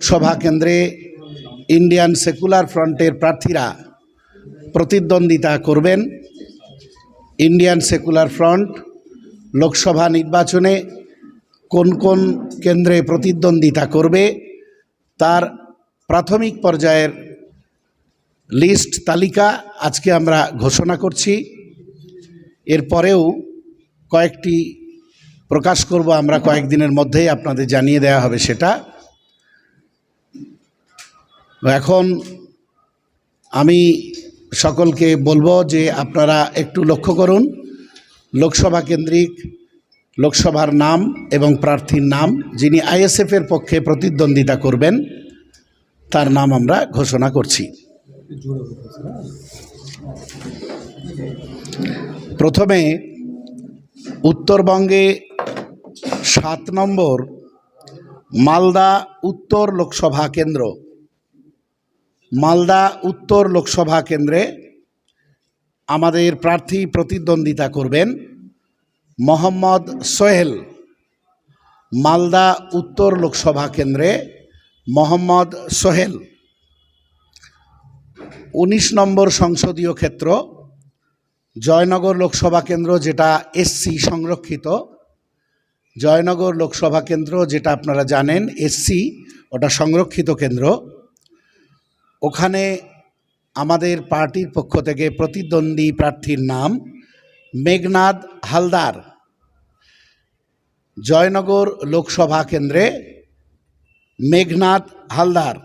সভা কেন্দ্রে Indian secular ফ্রন্টের প্রার্থীরা প্রতিদ্বন্দ্বিতা করবেন। ইন্ডিয়ান সেকুলার ফ্রন্ট লোকসভা নির্বাচনে কোন কোন কেন্দ্রে প্রতিদ্বন্দ্বিতা করবে, তার প্রাথমিক পর্যায়ের লিস্ট তালিকা আজকে আমরা ঘোষণা করছি। এরপরেও কয়েকটি প্রকাশ করব, আমরা কয়েকদিনের মধ্যেই আপনাদের জানিয়ে দেওয়া হবে সেটা। এখন আমি সকলকে বলব যে আপনারা একটু লক্ষ্য করুন, লোকসভা কেন্দ্রিক লোকসভার নাম এবং প্রার্থীর নাম, যিনি আইএসএফের পক্ষে প্রতিদ্বন্দ্বিতা করবেন, তার নাম আমরা ঘোষণা করছি। প্রথমে উত্তরবঙ্গে সাত নম্বর মালদা উত্তর লোকসভা কেন্দ্র। মালদা উত্তর লোকসভা কেন্দ্রে আমাদের প্রার্থী প্রতিদ্বন্দ্বিতা করবেন মোহাম্মদ সোহেল। মালদা উত্তর লোকসভা কেন্দ্রে মোহাম্মদ সোহেল। উনিশ নম্বর সংসদীয় ক্ষেত্র, জয়নগর লোকসভা কেন্দ্র যেটা এসসি সংরক্ষিত। জয়নগর লোকসভা কেন্দ্র যেটা আপনারা জানেন এসসি ওটা সংরক্ষিত কেন্দ্র। ওখানে আমাদের পার্টির পক্ষ থেকে প্রতিদ্বন্দ্বী প্রার্থীর নাম মেঘনাদ হালদার। জয়নগর লোকসভা কেন্দ্রে মেঘনাদ হালদার।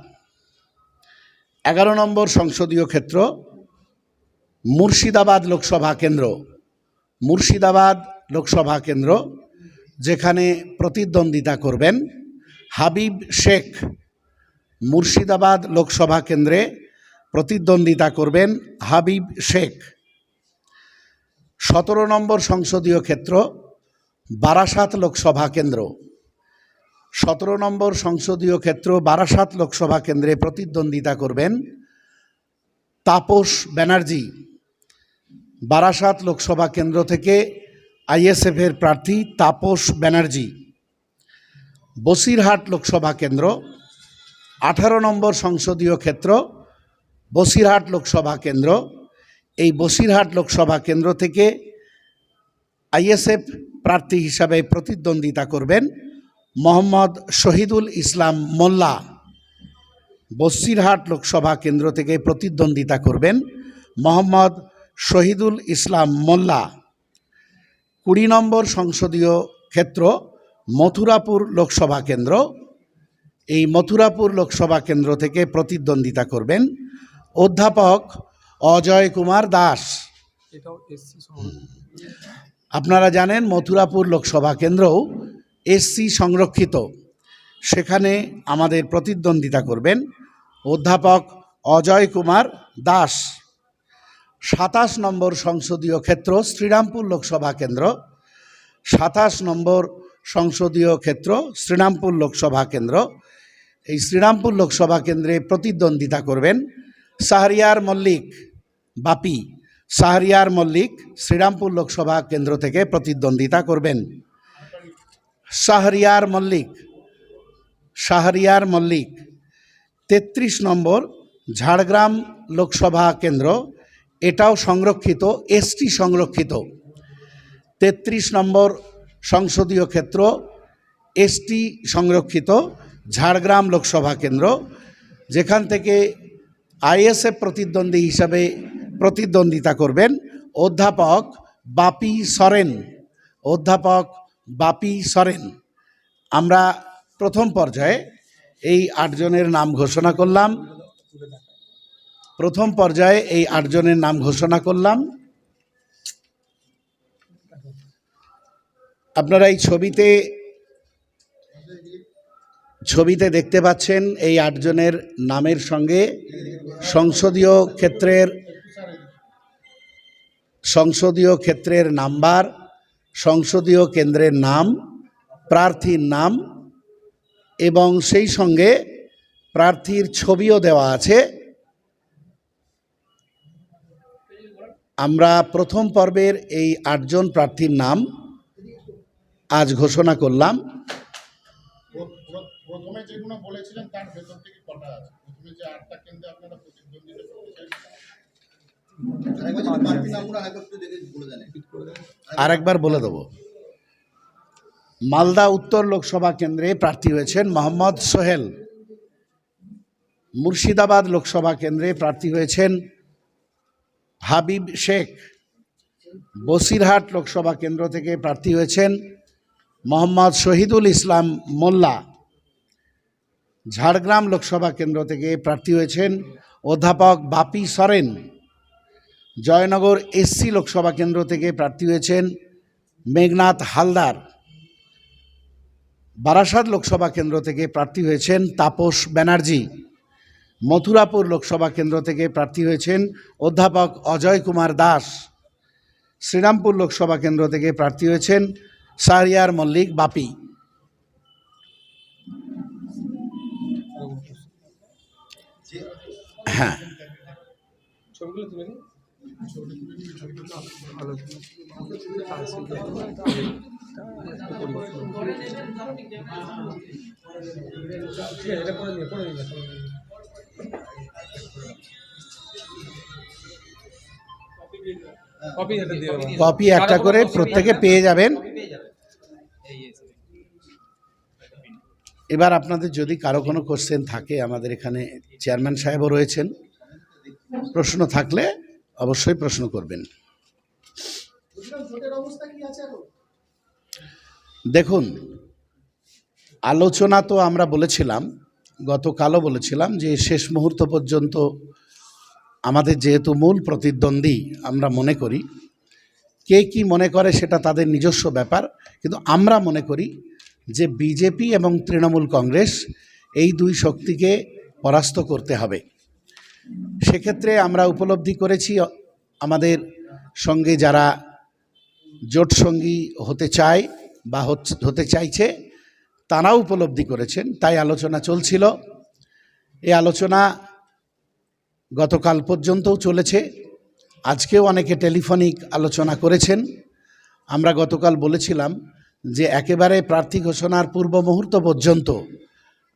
এগারো নম্বর সংসদীয় ক্ষেত্র মুর্শিদাবাদ লোকসভা কেন্দ্র। মুর্শিদাবাদ লোকসভা কেন্দ্র যেখানে প্রতিদ্বন্দ্বিতা করবেন হাবিব শেখ। মুর্শিদাবাদ লোকসভা কেন্দ্রে প্রতিদ্বন্দ্বিতা করবেন হাবিব শেখ। সতেরো নম্বর সংসদীয় ক্ষেত্র, বারাসাত লোকসভা কেন্দ্র। সতেরো নম্বর সংসদীয় ক্ষেত্র, বারাসাত লোকসভা কেন্দ্রে প্রতিদ্বন্দ্বিতা করবেন তাপস ব্যানার্জি। বারাসাত লোকসভা কেন্দ্র থেকে আইএসএফের প্রার্থী তাপস ব্যানার্জি। বসিরহাট লোকসভা কেন্দ্র আঠারো নম্বর সংসদীয় ক্ষেত্র, বসিরহাট লোকসভা কেন্দ্র। এই বসিরহাট লোকসভা কেন্দ্র থেকে আইএসএফ প্রার্থী হিসাবে প্রতিদ্বন্দ্বিতা করবেন মোহাম্মদ শহীদুল ইসলাম মোল্লা। বসিরহাট লোকসভা কেন্দ্র থেকে প্রতিদ্বন্দ্বিতা করবেন মোহাম্মদ শহীদুল ইসলাম মোল্লা। কুড়ি নম্বর সংসদীয় ক্ষেত্র, মথুরাপুর লোকসভা কেন্দ্র। এই মথুরাপুর লোকসভা কেন্দ্র থেকে প্রতিদ্বন্দ্বিতা করবেন অধ্যাপক অজয় কুমার দাস। আপনারা জানেন মথুরাপুর লোকসভা কেন্দ্রও এসসি সংরক্ষিত। সেখানে আমাদের প্রতিদ্বন্দ্বিতা করবেন অধ্যাপক অজয় কুমার দাস। সাতাশ নম্বর সংসদীয় ক্ষেত্র শ্রীরামপুর লোকসভা কেন্দ্র। সাতাশ নম্বর সংসদীয় ক্ষেত্র, শ্রীরামপুর লোকসভা কেন্দ্র। এই শ্রীরামপুর লোকসভা কেন্দ্রে প্রতিদ্বন্দ্বিতা করবেন শাহরিয়ার মল্লিক, বাপি। শাহরিয়ার মল্লিক শ্রীরামপুর লোকসভা কেন্দ্র থেকে প্রতিদ্বন্দ্বিতা করবেন। শাহরিয়ার মল্লিক শাহরিয়ার মল্লিক। তেত্রিশ নম্বর ঝাড়গ্রাম লোকসভা কেন্দ্র, এটাও সংরক্ষিত, এসটি সংরক্ষিত। তেত্রিশ নম্বর সংসদীয় ক্ষেত্র এসটি সংরক্ষিত, ঝাড়গ্রাম লোকসভা কেন্দ্র, যেখান থেকে আইএসএফ প্রতিদ্বন্দ্বী হিসাবে প্রতিদ্বন্দ্বিতা করবেন অধ্যাপক বাপি সরেন। অধ্যাপক বাপি সরেন। আমরা প্রথম পর্যায়ে এই আটজনের নাম ঘোষণা করলাম। প্রথম পর্যায়ে এই আটজনের নাম ঘোষণা করলাম। আপনারা এই ছবিতে ছবিতে দেখতে পাচ্ছেন এই আটজনের নামের সঙ্গে সংসদীয় ক্ষেত্রের সংসদীয় ক্ষেত্রের নাম্বার, সংসদীয় কেন্দ্রের নাম, প্রার্থীর নাম এবং সেই সঙ্গে প্রার্থীর ছবিও দেওয়া আছে। আমরা প্রথম পর্বের এই আটজন প্রার্থীর নাম আজ ঘোষণা করলাম। প্রথমে যেগুলো বলেছিলেন তার ভেতর থেকে কটা আছে? প্রথমে যে আটটা কেন্দ্রে আপনারা প্রতিদ্বন্দ্বিতা আরেকবার যদি প্রার্থী নামগুলো আরেকবার একটু দেখে বলে দেন। আরেকবার বলে দেব। মালদা উত্তর লোকসভা কেন্দ্রে প্রার্থী হয়েছেন মোহাম্মদ সোহেল। মুর্শিদাবাদ লোকসভা কেন্দ্রে প্রার্থী হয়েছেন হাবিব শেখ। বসিরহাট লোকসভা কেন্দ্র থেকে প্রার্থী হয়েছেন মোহাম্মদ শহীদুল ইসলাম মোল্লা। ঝাড়গ্রাম লোকসভা কেন্দ্র থেকে প্রার্থী হয়েছেন অধ্যাপক বাপি সরেন। জয়নগর এসসি লোকসভা কেন্দ্র থেকে প্রার্থী হয়েছেন মেঘনাথ হালদার। বারাসাত লোকসভা কেন্দ্র থেকে প্রার্থী হয়েছেন তাপস ব্যানার্জি। মথুরাপুর লোকসভা কেন্দ্র থেকে প্রার্থী হয়েছেন অধ্যাপক অজয় কুমার দাস। শ্রীরামপুর লোকসভা কেন্দ্র থেকে প্রার্থী হয়েছেন শাহরিয়ার মল্লিক বাপি। হ্যাঁ। কপি একটা করে প্রত্যেকে পেয়ে যাবেন। এবার আপনাদের যদি কারও কোনো কোশ্চেন থাকে, আমাদের এখানে চেয়ারম্যান সাহেবও রয়েছেন। প্রশ্ন থাকলে অবশ্যই প্রশ্ন করবেন। দেখুন, আলোচনা তো আমরা বলেছিলাম, গতকালও বলেছিলাম যে শেষ মুহূর্ত পর্যন্ত আমাদের যেহেতু মূল প্রতিদ্বন্দ্বী আমরা মনে করি, কে কি মনে করে সেটা তাদের নিজস্ব ব্যাপার, কিন্তু আমরা মনে করি যে বিজেপি এবং তৃণমূল কংগ্রেস এই দুই শক্তিকে পরাস্ত করতে হবে। সেক্ষেত্রে আমরা উপলব্ধি করেছি, আমাদের সঙ্গে যারা জোট সঙ্গী হতে চায় বা হতে চাইছে, তারাও উপলব্ধি করেছেন। তাই আলোচনা চলছিল। এই আলোচনা গতকাল পর্যন্তও চলেছে। আজকেও অনেকে টেলিফোনিক আলোচনা করেছেন। আমরা গতকাল বলেছিলাম যে একেবারে প্রার্থী ঘোষণার পূর্ব মুহূর্ত পর্যন্ত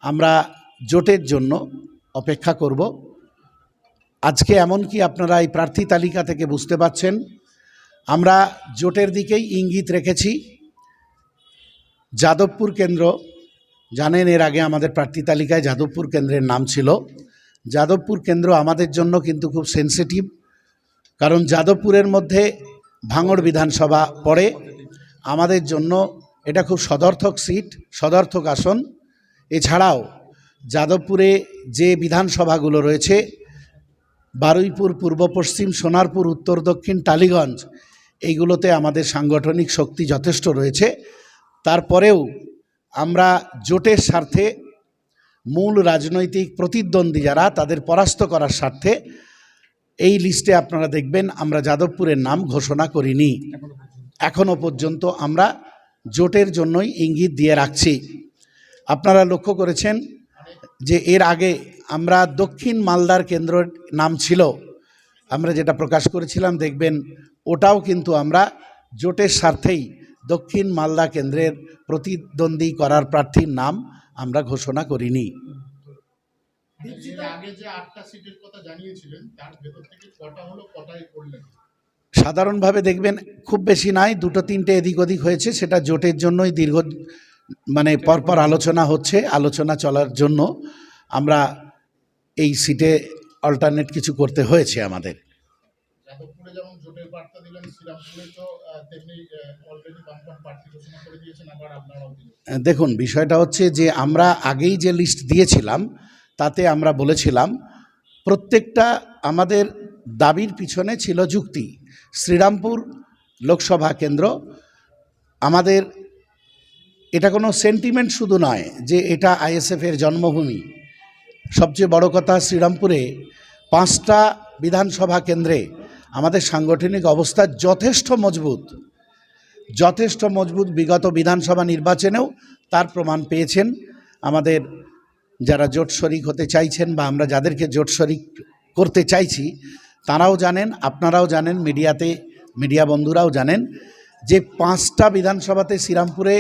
আমরা জোটের জন্য অপেক্ষা করব। আজকে এমনকি আপনারা এই প্রার্থী তালিকা থেকে বুঝতে পাচ্ছেন আমরা জোটের দিকেই ইঙ্গিত রেখেছি। যাদবপুর কেন্দ্র, জানেন এর আগে আমাদের প্রার্থী তালিকায় যাদবপুর কেন্দ্রের নাম ছিল। যাদবপুর কেন্দ্র আমাদের জন্য কিন্তু খুব সেন্সিটিভ কারণ যাদবপুরের মধ্যে ভাঙড় বিধানসভা পড়ে। আমাদের জন্য এটা খুব সদর্থক সিট, সদর্থক আসন। এছাড়াও যাদবপুরে যে বিধানসভাগুলো রয়েছে, বারুইপুর, পূর্ব পশ্চিম, সোনারপুর, উত্তর দক্ষিণ, টালিগঞ্জ, এইগুলোতে আমাদের সাংগঠনিক শক্তি যথেষ্ট রয়েছে। তারপরেও আমরা জোটের স্বার্থে মূল রাজনৈতিক প্রতিদ্বন্দ্বী যারা, তাদের পরাস্ত করার স্বার্থে এই লিস্টে আপনারা দেখবেন, আমরা যাদবপুরের নাম ঘোষণা করিনি। এখনও পর্যন্ত আমরা জোটের জন্যই ইঙ্গিত দিয়ে রাখছি। আপনারা লক্ষ্য করেছেন যে এর আগে আমরা দক্ষিণ মালদার কেন্দ্রের নাম ছিল। আমরা যেটা প্রকাশ করেছিলাম, দেখবেন ওটাও কিন্তু আমরা জোটের স্বার্থেই দক্ষিণ মালদা কেন্দ্রের প্রতিদ্বন্দ্বী করার প্রার্থীর নাম আমরা ঘোষণা করিনি। আগে যে আটটা সিটের কথা জানিয়েছিলেন, তার ভেতর থেকে কটা হলো কটাই করলেন? সাধারণভাবে দেখবেন খুব বেশি নাই দুটো তিনটে এদিক ওদিক হয়েছে সেটা জোটের জন্যই দীর্ঘ মানে পরপর আলোচনা হচ্ছে আলোচনা চলার জন্য আমরা এই সিটে অল্টারনেট কিছু করতে হয়েছে আমাদের। দেখুন বিষয়টা হচ্ছে যে আমরা আগেই যে লিস্ট দিয়েছিলাম তাতে আমরা বলেছিলাম প্রত্যেকটা আমাদের দাবির পিছনে ছিল যুক্তি। শ্রীরামপুর লোকসভা কেন্দ্র। আমাদের এটা কোনো সেন্টিমেন্ট শুধু নয় যে এটা আইএসএফের জন্মভূমি। সবচেয়ে বড় কথা শ্রীরামপুরে পাঁচটা বিধানসভা কেন্দ্রে আমাদের সাংগঠনিক অবস্থা যথেষ্ট মজবুত। যথেষ্ট মজবুত বিগত বিধানসভা নির্বাচনেও তার প্রমাণ পেয়েছেন। আমাদের যারা জোট শরিক হতে চাইছেন বা আমরা যাদেরকে জোট শরিক করতে চাইছি তারাও জানেন, আপনারাও জানেন, মিডিয়াতে, মিডিয়া বন্ধুরাও জানেন যে পাঁচটা বিধানসভাতে শ্রীরামপুরে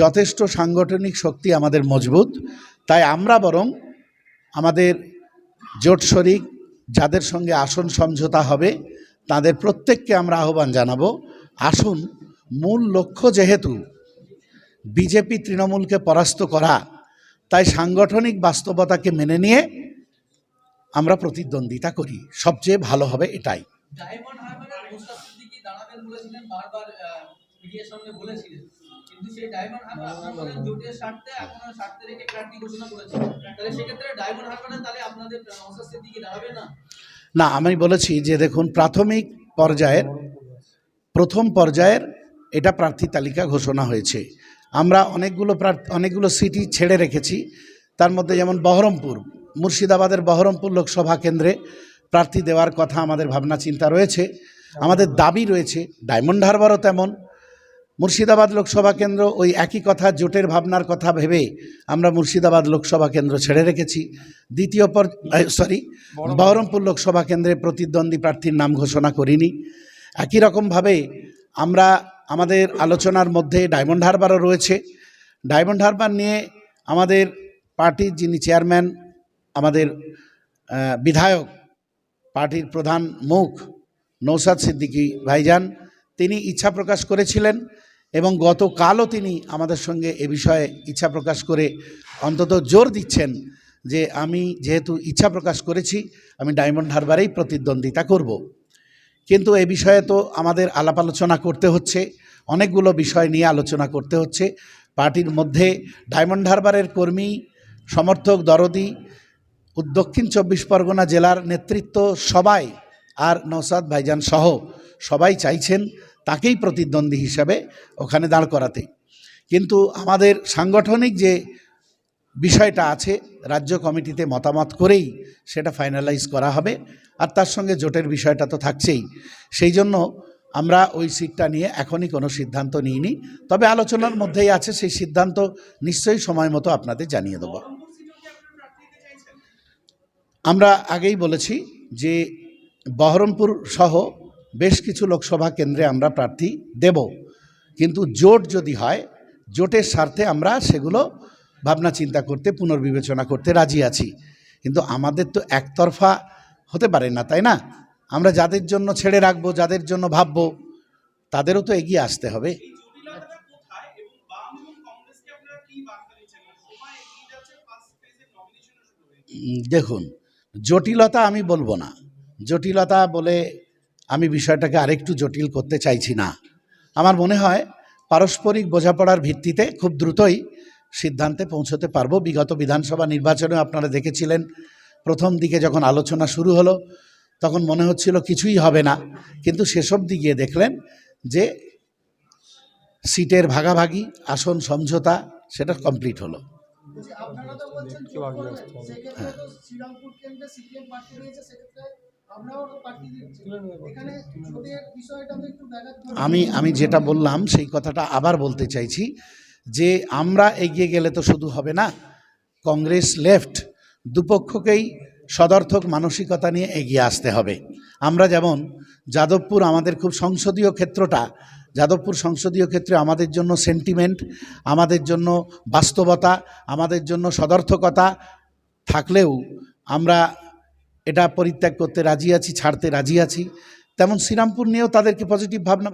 যথেষ্ট সাংগঠনিক শক্তি আমাদের মজবুত। তাই আমরা বরং আমাদের জোট শরিক যাদের সঙ্গে আসন সমঝোতা হবে, তাদের প্রত্যেককে আমরা আহ্বান জানাব, আসুন, মূল লক্ষ্য যেহেতু বিজেপি তৃণমূলকে পরাস্ত করা, তাই সাংগঠনিক বাস্তবতাকে মেনে নিয়ে আমরা প্রতিদ্বন্দ্বিতা করি। সবচেয়ে ভালো হবে এটাই। না? না আমি বলেছি যে দেখুন প্রাথমিক পর্যায়ের প্রথম পর্যায়ের এটা প্রার্থী তালিকা ঘোষণা হয়েছে। আমরা অনেকগুলো প্রার্থী অনেকগুলো সিটি ছেড়ে রেখেছি। তার মধ্যে যেমন বহরমপুর মুর্শিদাবাদের বহরমপুর লোকসভা কেন্দ্রে প্রার্থী দেওয়ার কথা আমাদের ভাবনা চিন্তা রয়েছে। আমাদের দাবি রয়েছে ডায়মন্ড হারবারও তেমন। মুর্শিদাবাদ লোকসভা কেন্দ্র ওই একই কথা জোটের ভাবনার কথা ভেবে আমরা মুর্শিদাবাদ লোকসভা কেন্দ্র ছেড়ে রেখেছি। দ্বিতীয় পর সরি বহরমপুর লোকসভা কেন্দ্রে প্রতিদ্বন্দ্বী প্রার্থীর নাম ঘোষণা করিনি। একই রকমভাবে আমরা আমাদের আলোচনার মধ্যে ডায়মন্ড হারবারও রয়েছে। ডায়মন্ড হারবার নিয়ে আমাদের পার্টির যিনি চেয়ারম্যান আমাদের বিধায়ক পার্টির প্রধান মুখ নৌসাদ সিদ্দিকী ভাইজান, তিনি ইচ্ছা প্রকাশ করেছিলেন এবং গতকালও তিনি আমাদের সঙ্গে এ বিষয়ে ইচ্ছা প্রকাশ করে অন্তত জোর দিচ্ছেন যে আমি যেহেতু ইচ্ছা প্রকাশ করেছি, আমি ডায়মন্ড হারবারেই প্রতিদ্বন্দ্বিতা করব। কিন্তু এ বিষয়ে তো আমাদের আলাপ আলোচনা করতে হচ্ছে, অনেকগুলো বিষয় নিয়ে আলোচনা করতে হচ্ছে। পার্টির মধ্যে ডায়মন্ড হারবারের কর্মী, সমর্থক দরদি দক্ষিণ চব্বিশ পরগনা জেলার নেতৃত্ব সবাই আর নৌসাদ ভাইজান সহ সবাই চাইছেন তাকেই প্রতিদ্বন্দ্বী হিসাবে ওখানে দাঁড় করাতে। কিন্তু আমাদের সাংগঠনিক যে বিষয়টা আছে, রাজ্য কমিটিতে মতামত করেই সেটা ফাইনালাইজ করা হবে। আর তার সঙ্গে জোটের বিষয়টা তো থাকছেই। সেই জন্য আমরা ওই সিটটা নিয়ে এখনই কোনো সিদ্ধান্ত নিইনি। তবে আলোচনার মধ্যেই আছে, সেই সিদ্ধান্ত নিশ্চয়ই সময় মতো আপনাদের জানিয়ে দেবো। আমরা আগেই বলেছি যে বহরমপুর সহ বেশ কিছু লোকসভা কেন্দ্রে আমরা প্রার্থী দেব। কিন্তু জোট যদি হয়, জোটের স্বার্থে আমরা সেগুলো ভাবনা চিন্তা করতে, পুনর্বিবেচনা করতে রাজি আছি। কিন্তু আমাদের তো একতরফা হতে পারে না, তাই না? আমরা যাদের জন্য ছেড়ে রাখব, যাদের জন্য ভাববো, তাদেরও তো এগিয়ে আসতে হবে। দেখুন জটিলতা আমি বলব না। জটিলতা বলে আমি বিষয়টাকে আরেকটু জটিল করতে চাইছি না। আমার মনে হয় পারস্পরিক বোঝাপড়ার ভিত্তিতে খুব দ্রুতই সিদ্ধান্তে পৌঁছতে পারব। বিগত বিধানসভা নির্বাচনে আপনারা দেখেছিলেন, প্রথম দিকে যখন আলোচনা শুরু হলো, তখন মনে হচ্ছিল কিছুই হবে না। কিন্তু সেসব দিকে দেখলেন যে সিটের ভাগাভাগি, আসন সমঝোতা, সেটা কমপ্লিট হলো। কেউ আগে আসতে হবে। শ্রীরামপুর কেন্দ্রে সিপিএম রয়েছে সেক্ষেত্রে। আমি আমি যেটা বললাম সেই কথাটা আবার বলতে চাইছি যে আমরা এগিয়ে গেলে তো শুধু হবে না কংগ্রেস লেফট দুপক্ষকেই সদর্থক মানসিকতা নিয়ে এগিয়ে আসতে হবে আমরা যেমন যাদবপুর আমাদের খুব সংসদীয় ক্ষেত্রটা যাদবপুর সংসদীয় ক্ষেত্রে আমাদের জন্য সেন্টিমেন্ট আমাদের জন্য বাস্তবতা, আমাদের জন্য সদর্থকতা থাকলেও আমরা এটা পরিত্যাগ করতে রাজি আছি, ছাড়তে রাজি আছি। তেমন শ্রীরামপুর নিয়েও তাদেরকে পজিটিভ ভাবনা